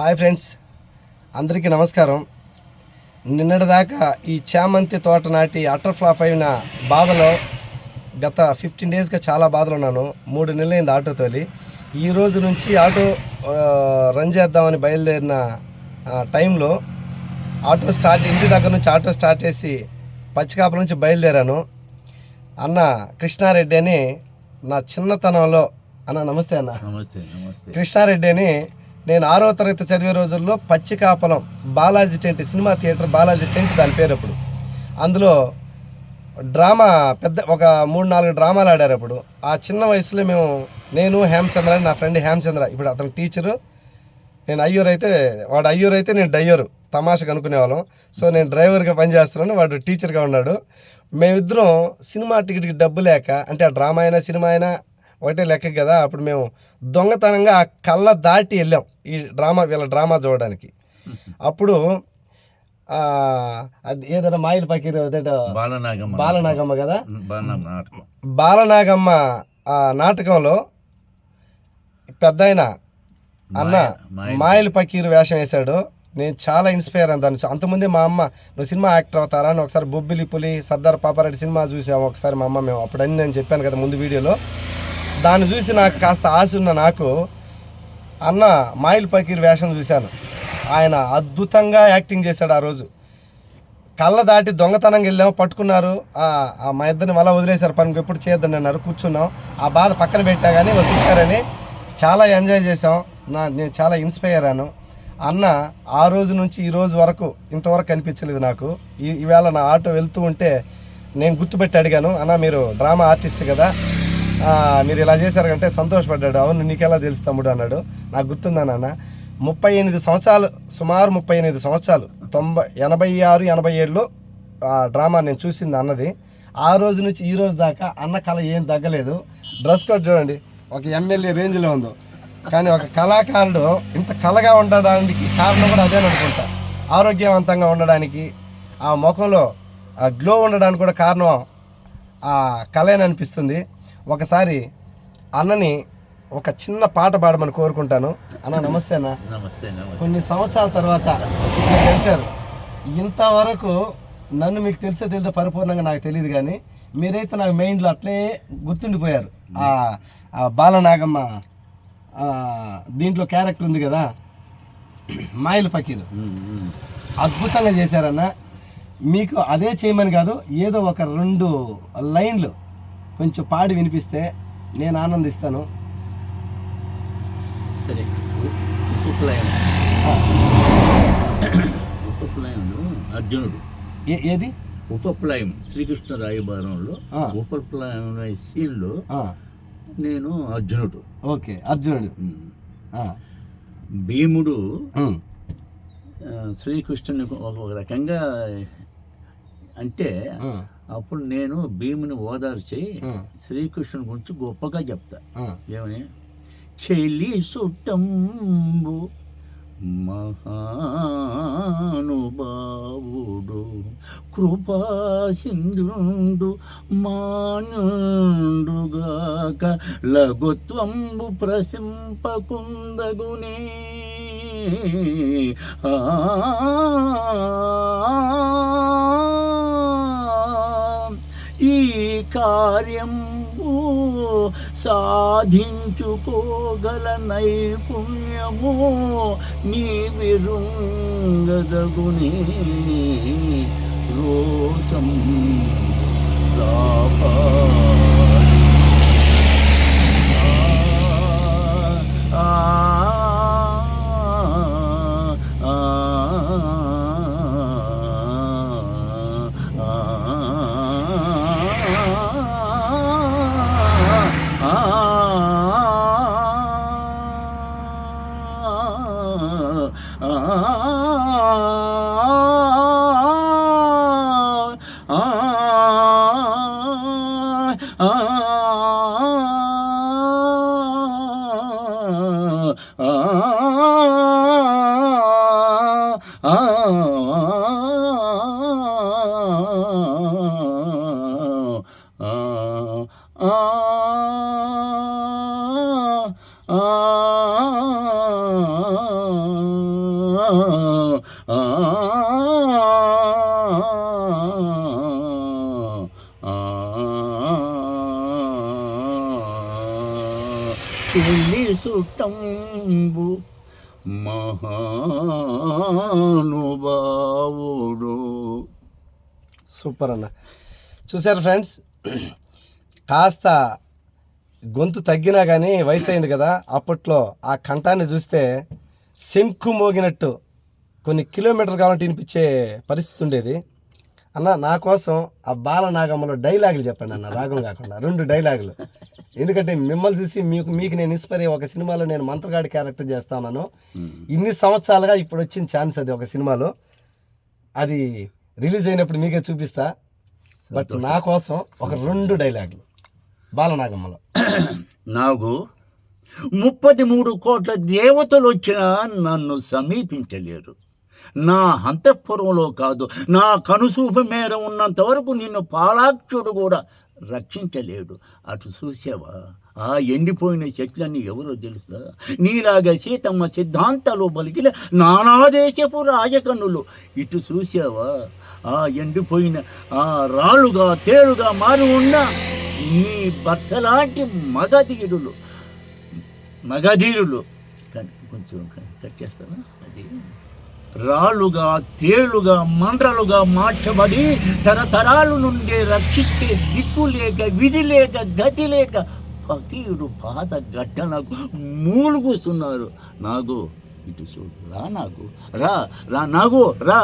Hi friends. అందరికీ నమస్కారం. నిన్నటిదాకా ఈ చామంతి తోట నాటి అటర్ ఫ్లాప్ అయిన బాధలో గత ఫిఫ్టీన్ డేస్గా చాలా బాధలు ఉన్నాను. మూడు నెలలైంది ఆటో తోలి. ఈ రోజు నుంచి ఆటో రన్ చేద్దామని బయలుదేరిన టైంలో ఆటో స్టార్ట్ ఇంటి దగ్గర నుంచి ఆటో స్టార్ట్ చేసి పచ్చికాపుల నుంచి బయలుదేరాను. అన్న కృష్ణారెడ్డి అని నా చిన్నతనంలో అన్న నమస్తే అన్న. నమస్తే నమస్తే. కృష్ణారెడ్డి అని నేను ఆరో తరగతి చదివే రోజుల్లో Pachikapalam Balaji tent cinema theatre Balaji tent దాని పేరు అప్పుడు. అందులో డ్రామా పెద్ద ఒక మూడు నాలుగు డ్రామాలు ఆడారు అప్పుడు. ఆ చిన్న వయసులో మేము నేను హేమచంద్ర నా ఫ్రెండ్ హేమచంద్ర. ఇప్పుడు అతని టీచరు. నేను అయ్యూరు అయితే వాడు అయ్యూరు అయితే నేను డయ్యూరు తమాషగా అనుకునేవాళ్ళం. సో నేను డ్రైవర్గా పనిచేస్తున్నాను. వాడు టీచర్గా ఉన్నాడు. మేమిద్దరం సినిమా టికెట్కి డబ్బు లేక అంటే ఆ డ్రామా అయినా సినిమా అయినా ఒకటే లెక్క కదా అప్పుడు మేము దొంగతనంగా ఆ కళ్ళ దాటి వెళ్ళాం. ఈ డ్రామా వీళ్ళ డ్రామా చూడడానికి. అప్పుడు అది ఏదైనా మాయిల్ పకీర్ అదేంటో బాలనాగమ్మ బాలనాగమ్మ కదా? బాలనాగమ్మ నాటకంలో పెద్ద ఆయన అన్న మాయల్ పకీర్ వేషం వేశాడు. నేను చాలా ఇన్స్పైర్ అయ్యాను దాని అంతకుముందే మా అమ్మ నువ్వు సినిమా యాక్టర్ అవుతారా అని ఒకసారి బొబ్బిలి పులి సర్దార్ పాపారెడ్డి సినిమా చూసాము ఒకసారి మా అమ్మ మేము. అప్పుడు అని నేను చెప్పాను కదా ముందు వీడియోలో. దాన్ని చూసి నాకు కాస్త ఆశ ఉన్న నాకు అన్న మాయిల్ పకీర్ వేషం చూశాను. ఆయన అద్భుతంగా యాక్టింగ్ చేశాడు ఆ రోజు. కళ్ళ దాటి దొంగతనంగా వెళ్ళాము పట్టుకున్నారు. ఆ మా ఇద్దరిని మళ్ళీ వదిలేశారు. పని ఎప్పుడు చేయొద్దని అన్నారు. కూర్చున్నాం. ఆ బాధ పక్కన పెట్టా కానీ వదిలిపారని చాలా ఎంజాయ్ చేసాం నా నేను చాలా ఇన్స్పైర్ అయ్యాను. అన్న ఆ రోజు నుంచి ఈ రోజు వరకు ఇంతవరకు కనిపించలేదు నాకు. ఈ ఈవేళ నా ఆటో వెళ్తూ ఉంటే నేను గుర్తుపెట్టి అడిగాను. అన్న మీరు డ్రామా ఆర్టిస్ట్ కదా. మీరు ఇలా చేశారంటే సంతోషపడ్డాడు. అవును నీకెలా తెలుసు తమ్ముడు అన్నాడు. నాకు గుర్తుందా నాన్న? ముప్పై ఎనిమిది సంవత్సరాలు సుమారు ముప్పై ఎనిమిది సంవత్సరాలు తొంభై ఎనభై ఆరు ఎనభై ఏడులో ఆ డ్రామా నేను చూసింది అన్నది. ఆ రోజు నుంచి ఈ రోజు దాకా అన్న కళ ఏం తగ్గలేదు. డ్రెస్ కోడ్ చూడండి. ఒక ఎమ్మెల్యే రేంజ్లో ఉందో. కానీ ఒక కళాకారుడు ఇంత కళగా ఉండడానికి కారణం కూడా అదే అనుకుంటా. ఆరోగ్యవంతంగా ఉండడానికి ఆ ముఖంలో ఆ గ్లో ఉండడానికి కూడా కారణం ఆ కళని అనిపిస్తుంది ఒకసారి అన్నని ఒక చిన్న పాట పాడమని కోరుకుంటాను. అన్న నమస్తే అన్న. నమస్తే కొన్ని సంవత్సరాల తర్వాత కలిశారు ఇంతవరకు నన్ను మీకు తెలిసే తెలియదు పరిపూర్ణంగా నాకు తెలియదు కానీ మీరైతే నాకు మెయిన్లో అట్లే గుర్తుండిపోయారు. ఆ బాలనాగమ్మ దీంట్లో క్యారెక్టర్ ఉంది కదా మాయిల్ పకీరు. అద్భుతంగా చేశారన్న. మీకు అదే చేయమని కాదు ఏదో ఒక రెండు లైన్లు కొంచెం పాడి వినిపిస్తే నేను ఆనందిస్తాను. సరే అర్జునుడు. ఏ ఏది? ఉపప్లయం శ్రీకృష్ణ రాయబారంలో. ఉపప్లయం సీన్లో ఆ, నేను అర్జునుడు. ఓకే అర్జునుడు. భీముడు శ్రీకృష్ణుని ఒక రకంగా అంటే అప్పుడు నేను భీముని ఓదార్చి. శ్రీకృష్ణుని గురించి గొప్పగా చెప్తా. ఏమని? చెల్లి సుట్టంబు మహానుభావుడు కృపా సింధుండు మానుండుగాక లఘుత్వంబు ప్రశంపకుందగునే. ఆ. ఈ కార్యము సాధించుకోగల నైపుణ్యము నీ విరుంగదగునే రోసం రాపాలి. ఆ, ఆ రక్షింబు మహానుభావుడు. సూపర్ అన్న చూసారు ఫ్రెండ్స్ కాస్త గొంతు తగ్గినా కానీ వయసు అయింది కదా అప్పట్లో ఆ కంఠాన్ని చూస్తే శంకు మోగినట్టు కొన్ని కిలోమీటర్లు కావాలంటే వినిపించే పరిస్థితి ఉండేది. అన్న నా కోసం ఆ బాలనాగమ్మలో డైలాగులు చెప్పండి అన్న రాగం కాకుండా రెండు డైలాగులు. ఎందుకంటే మిమ్మల్ని చూసి మీకు మీకు నేను ఇన్స్పైర్ అయ్యి ఒక సినిమాలో నేను మంత్రగాడి క్యారెక్టర్ చేస్తా ఉన్నాను ఇన్ని సంవత్సరాలుగా ఇప్పుడు వచ్చిన ఛాన్స్ అది ఒక సినిమాలో. అది రిలీజ్ అయినప్పుడు మీకే చూపిస్తా. బట్ నా కోసం ఒక రెండు డైలాగులు బాలనాగమ్మలో. నాకు ముప్పది మూడు కోట్ల దేవతలు వచ్చినా నన్ను సమీపించలేరు. నా అంతఃపురంలో కాదు నా కనుసూపు మేర ఉన్నంత వరకు నిన్ను పాలాక్షుడు కూడా రక్షించలేడు. అటు చూసావా ఆ ఎండిపోయిన చెట్లన్నీ ఎవరో తెలుసా? నీలాగా సీతమ్మ సిద్ధాంతాలు పలికిన నానాదేశపు రాజకన్నులు. ఇటు చూసావా ఆ ఎండిపోయిన ఆ రాళ్ళుగా తేలుగా మారి ఉన్న నీ భర్త లాంటి మగధీరులు. మగధీరులు. కానీ కొంచెం కట్ చేస్తానా? అది. రాళ్ళుగా తేలుగా మండ్రలుగా మార్చబడి తరతరాలు నుండి రక్షిస్తే దిక్కు లేక విధి లేక గతి లేక ఫకీరు పాత గట్టనకు మూలుగుస్తున్నారు. నాగు ఇటు చూడు రా నాకు రా రా నాగు రా.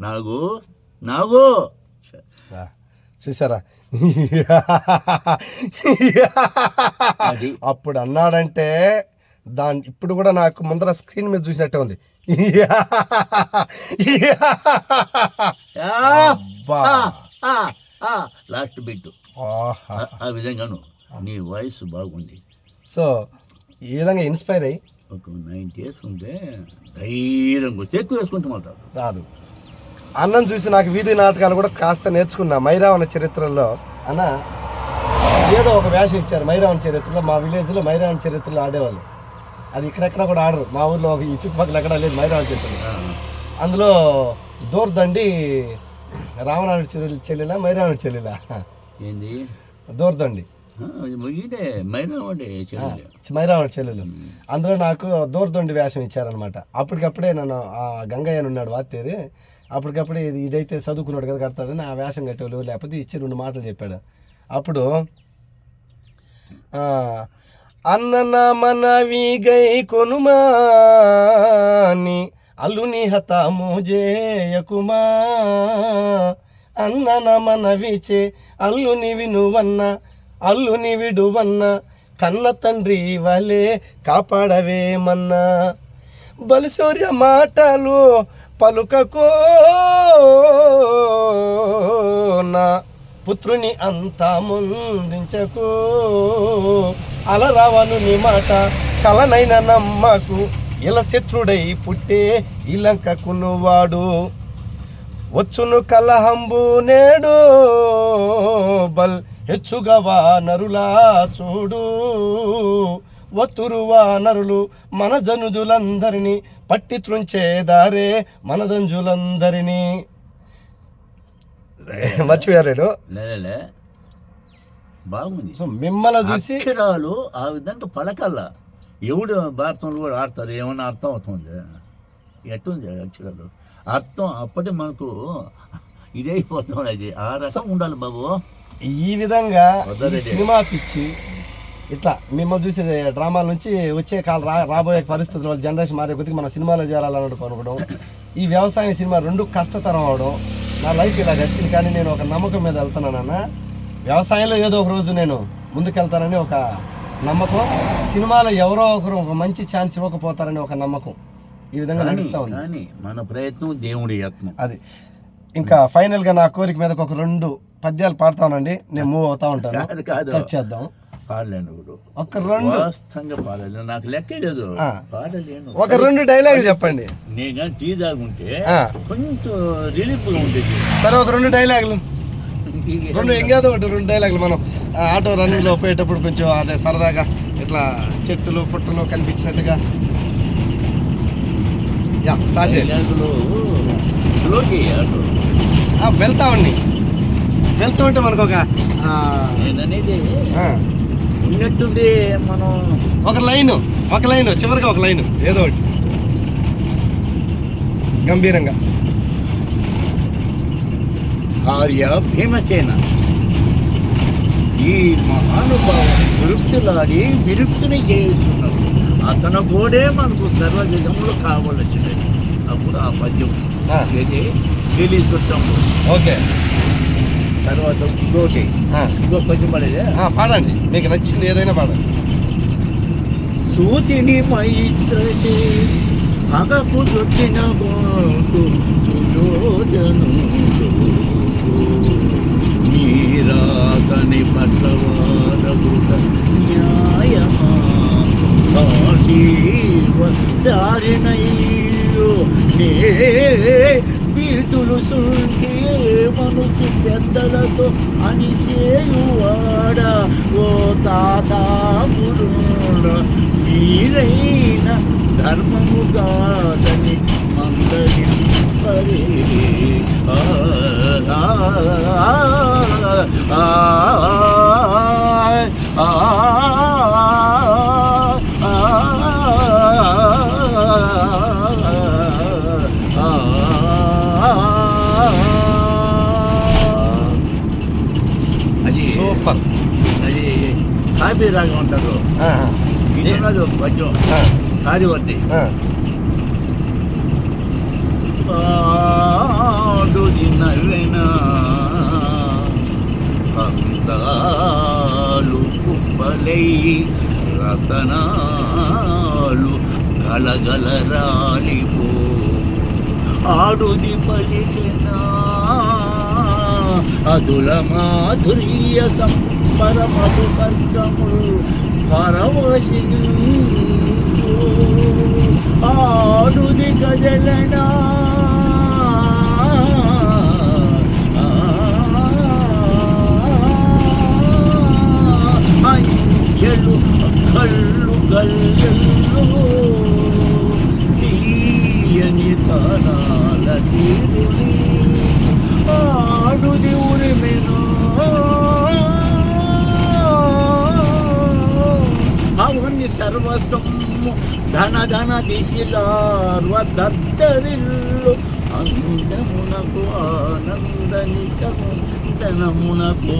నాగు నాగు. ఆ, చూసారా? అది. అప్పుడు అన్నాడంటే దాని ఇప్పుడు కూడా నాకు ముందర స్క్రీన్ మీద చూసినట్టే ఉంది. లాస్ట్ బిట్ ఆహా. ఆ విధంగాను నీ వయసు బాగుంది. సో ఈ విధంగా ఇన్స్పైర్ అయ్యి ఒక నైన్టీ ఇయర్స్ ఉంటే ధైర్యంగా వస్తే ఎక్కువ వేసుకుంటూ రాదు. అన్నం చూసి నాకు వీధి నాటకాలు కూడా కాస్త నేర్చుకున్నా. మైరావణ చరిత్రలో. అన్న ఏదో ఒక వేషం ఇచ్చారు మైరావణ చరిత్రలో. మా విలేజ్లో మైరావణ చరిత్రలో ఆడేవాళ్ళు. అది ఇక్కడెక్కడ కూడా ఆడరు. మా ఊర్లో ఒక ఈ చుట్టుపక్కల ఎక్కడ లేదు మైరావణ చరిత్ర అందులో దూరదండి రామనాయుడు చెల్లెలు చెల్లెలా మైరావణ చెల్లెలా? ఏంది? దూరదండి. మైరావణ చెల్లెలు. అందులో నాకు దూరదొండి వేషం ఇచ్చారనమాట అప్పటికప్పుడే నన్ను ఆ గంగయ్య ఉన్నాడు వాతేరి అప్పటికప్పుడు ఇది ఇదైతే చదువుకున్నాడు కదా కడతాడని ఆ వేషం కట్టేవాళ్ళు లేకపోతే ఇచ్చి రెండు మాటలు చెప్పాడు. అప్పుడు అన్న మనవి గై కొనుమాని అల్లుని హతము జేయకుమా అన్న మనవిచే అల్లుని వినువన్న అల్లుని విడువన్న కన్న తండ్రి వలే కాపాడవేమన్నా. బలుసూర్య మాటలు పలుకకో నా పుత్రుని అంతా ముందించకు. అలరావను నీ మాట కలనైన నమ్మకు. ఇల శత్రుడై పుట్టే ఇలంకకునువాడు వచ్చును కలహంబు నేడు బల్ హెచ్చుగవా నరులా చూడు. వత్తురు వానరులు మన జనుజులందరినీ పట్టి త్రుంచేదారే మన దంజులందరినీ మర్చిపోయారు లేలే బాగుంది. సో మిమ్మల్ని చూసి అక్షరాలు ఆ విధంగా పలకల్లా. ఎవడు భారతంలో కూడా ఆడతారు? ఏమన్నా అర్థం అవుతుంది? ఎట్టుంది అక్షరాలు? అర్థం అప్పటి మనకు ఇదైపోతుంది అది ఆ రకం ఉండాలి బాబు. ఈ విధంగా. సినిమా పిచ్చి ఇట్లా మిమ్మల్ని చూసి డ్రామాల నుంచి వచ్చే కాల రా రాబోయే పరిస్థితుల వల్ల జనరేషన్ మారే కొద్దిగా మన సినిమాలో చేరాలని అనుకోవడం ఈ వ్యవసాయం సినిమా రెండు కష్టతరం అవడం నా లైఫ్ ఇలా గడిచింది కానీ నేను ఒక నమ్మకం మీద వెళ్తున్నానన్న వ్యవసాయంలో ఏదో ఒక రోజు నేను ముందుకెళ్తానని ఒక నమ్మకం సినిమాలో ఎవరో ఒకరు ఒక మంచి ఛాన్స్ ఇవ్వకపోతారని ఒక నమ్మకం ఈ విధంగా నడుస్తూ ఉంది. మన ప్రయత్నం దేవుడి యత్నం. అది. ఇంకా ఫైనల్గా నా కోరిక మీద ఒక రెండు పద్యాలు పాడతానండి. నేను మూవ్ అవుతా ఉంటాను. కాదు చేద్దాం. పాడలేను ఇప్పుడు ఒక రెండు. వాస్తవంగా పాడలేను నాకు లెక్కే లేదు. పాడలేను. ఒక రెండు డైలాగులు చెప్పండి. నేను? కానీ టీ తాగుంటే. కొంచెం రిలీఫ్గా ఉండేది. సరే ఒక రెండు డైలాగులు రెండు ఎంగేదో ఒకటి రెండు డైలాగులు మనం ఆటో రన్నింగ్లో పోయేటప్పుడు కొంచెం అదే సరదాగా ఇట్లా చెట్టులు పుట్టలు కనిపించినట్టుగా. యా స్టార్ట్ చేయండి వెళ్తా ఉండి. వెళ్తూ ఉంటే మనకు ఒక నేననేది ఉన్నట్టుండి మనం ఒక లైన్ ఒక లైన్ చివరిగా ఒక లైన్ ఏదో ఒకటి. గంభీరంగా. ఆర్య భీమసేన. ఈ మహానుభావుని విరుక్తులాడి విరుక్తిని చేస్తున్నారు అతను కూడా మనకు సర్వ విధములు కావలసినది అప్పుడు ఆ పద్యం చుట్టము ఓకే. తర్వాత ఇంకోటి ఇంకో పద్యం పడేదే. పాడండి. మీకు నచ్చింది ఏదైనా పాడండి. సూతిని పగకు దొచ్చిన బాటు సుయోధనుడు నీరాతని పట్లవారగుట న్యాయమా? కాటీవ మనసు పెద్దలతో అనిసేయువాడ ఓ తాత గురుడ మీరైన ధర్మము కాదని మందరి పరే ఆ, ఒక పద్యం ఆ. పాడు నవ్వెన అందాలు కుప్పలై రతనాలు గలగల రాలిపో. ఆడుది పలికినా అదుల మాధుర్య సంబర మధు కర్గములు పరవశించు ఆడుది గజలనా దిశిలార్వ దద్దరిల్లు అందమునకు ఆనందనికము ధనమునకు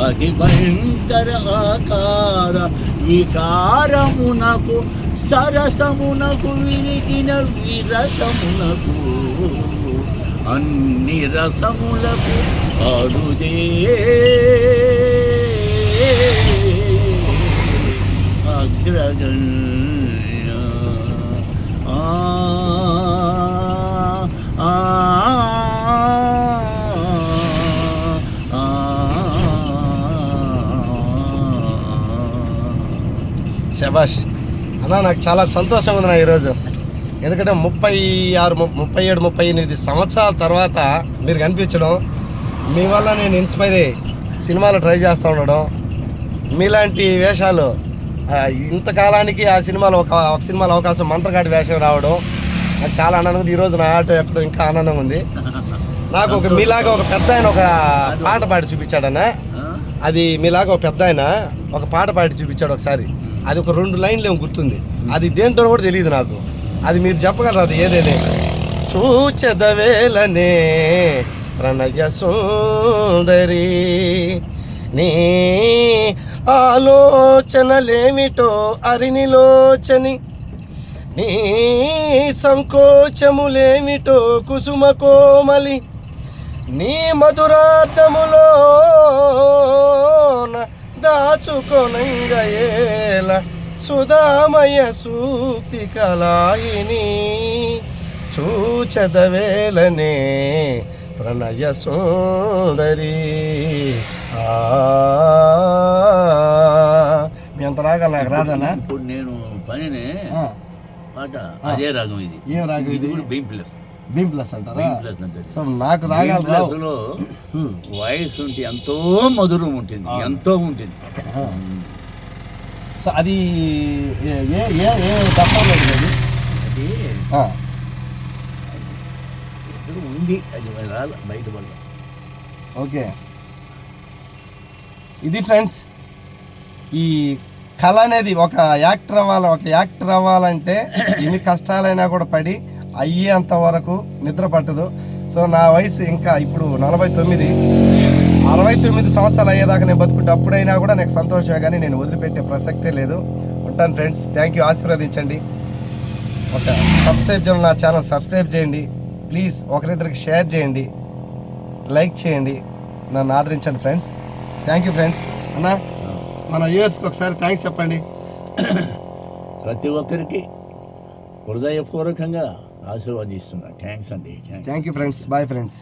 అతి భయంకర ఆకార. వికారమునకు సరసమునకు విరిగిన విరసమునకు అన్ని రసములకు అరుదే. అగ్రగణ శభాష్ అన్నా అన్న నాకు చాలా సంతోషంగా ఉంది నా ఈరోజు ఎందుకంటే ముప్పై ఆరు ము- ముప్పై ఏడు ముప్పై ఎనిమిది సంవత్సరాల తర్వాత మీరు కనిపించడం మీ వల్ల నేను ఇన్స్పైర్ అయ్యి సినిమాలు ట్రై చేస్తూ ఉండడం మీలాంటి వేషాలు ఇంతకాలానికి ఆ సినిమాలో ఒక ఒక సినిమాలో అవకాశం మంత్రగాడి వేషం రావడం నాకు చాలా ఆనందంగా ఉంది. ఈరోజు నా ఆటో ఎక్కడం ఇంకా ఆనందంగా ఉంది. నాకు ఒక మీలాగా ఒక పెద్ద ఆయన ఒక పాట పాడి చూపించాడన్న. అది మీలాగా ఒక పెద్ద ఆయన ఒక పాట పాడి చూపించాడు ఒకసారి. అది ఒక రెండు లైన్లు ఏమో గుర్తుంది. అది దేంటో కూడా తెలియదు నాకు. అది మీరు చెప్పగలరు? అది ఏదేనే చూచెదవేలనే ప్రణయ సుందరి. నీ ఆలోచనలేమిటో అరినిలోచని నీ సంకోచములేమిటో కుసుమ కోమలి నీ మధురార్థములో దాచుకొనంగయేల సుధామయ సూక్తి కలాయిని చూచదవేలనే ప్రణయ సుందరి. ఆ. మీ అంత రాగల నాకు రాదనా ఇప్పుడు నేను పనినే పాట అదే రాగం ఇది. ఏం రాగం ఇది కూడా బీమ్ ప్లస్ బీమ్ ప్లస్ అంటారా? సో నాకు రాగాలు హ్మ్. వాయిస్ ఉంటే ఎంతో మధురం ఉంటుంది ఎంతో ఉంటుంది. సో అది ఏ ఏ ఏ ఏ దప్పంలో ఉంది అది ఉంది? అది రాల బయట వల్ల ఓకే. ఇది ఫ్రెండ్స్ ఈ కళ అనేది ఒక యాక్టర్ అవ్వాలి ఒక యాక్టర్ అవ్వాలంటే ఎన్ని కష్టాలైనా కూడా పడి అయ్యేంత వరకు నిద్ర పట్టదు. సో నా వయసు ఇంకా ఇప్పుడు నలభై తొమ్మిది. అరవై తొమ్మిది సంవత్సరాలు అయ్యేదాకా నేను బతుకుంటే అప్పుడైనా కూడా నాకు సంతోషమే కానీ నేను వదిలిపెట్టే ప్రసక్తే లేదు. ఉంటాను ఫ్రెండ్స్ థ్యాంక్ యూ. ఆశీర్వదించండి. ఒక సబ్స్క్రైబ్ చేయాలి నా ఛానల్ సబ్స్క్రైబ్ చేయండి. ప్లీజ్ ఒకరిద్దరికి షేర్ చేయండి. లైక్ చేయండి. నన్ను ఆదరించండి ఫ్రెండ్స్. Thank you friends. అన్నా? మన వ్యూవర్స్కి ఒకసారి థ్యాంక్స్ చెప్పండి. ప్రతి ఒక్కరికి హృదయపూర్వకంగా ఆశీర్వదిస్తున్నా. థ్యాంక్స్ అండి. Thank you friends bye friends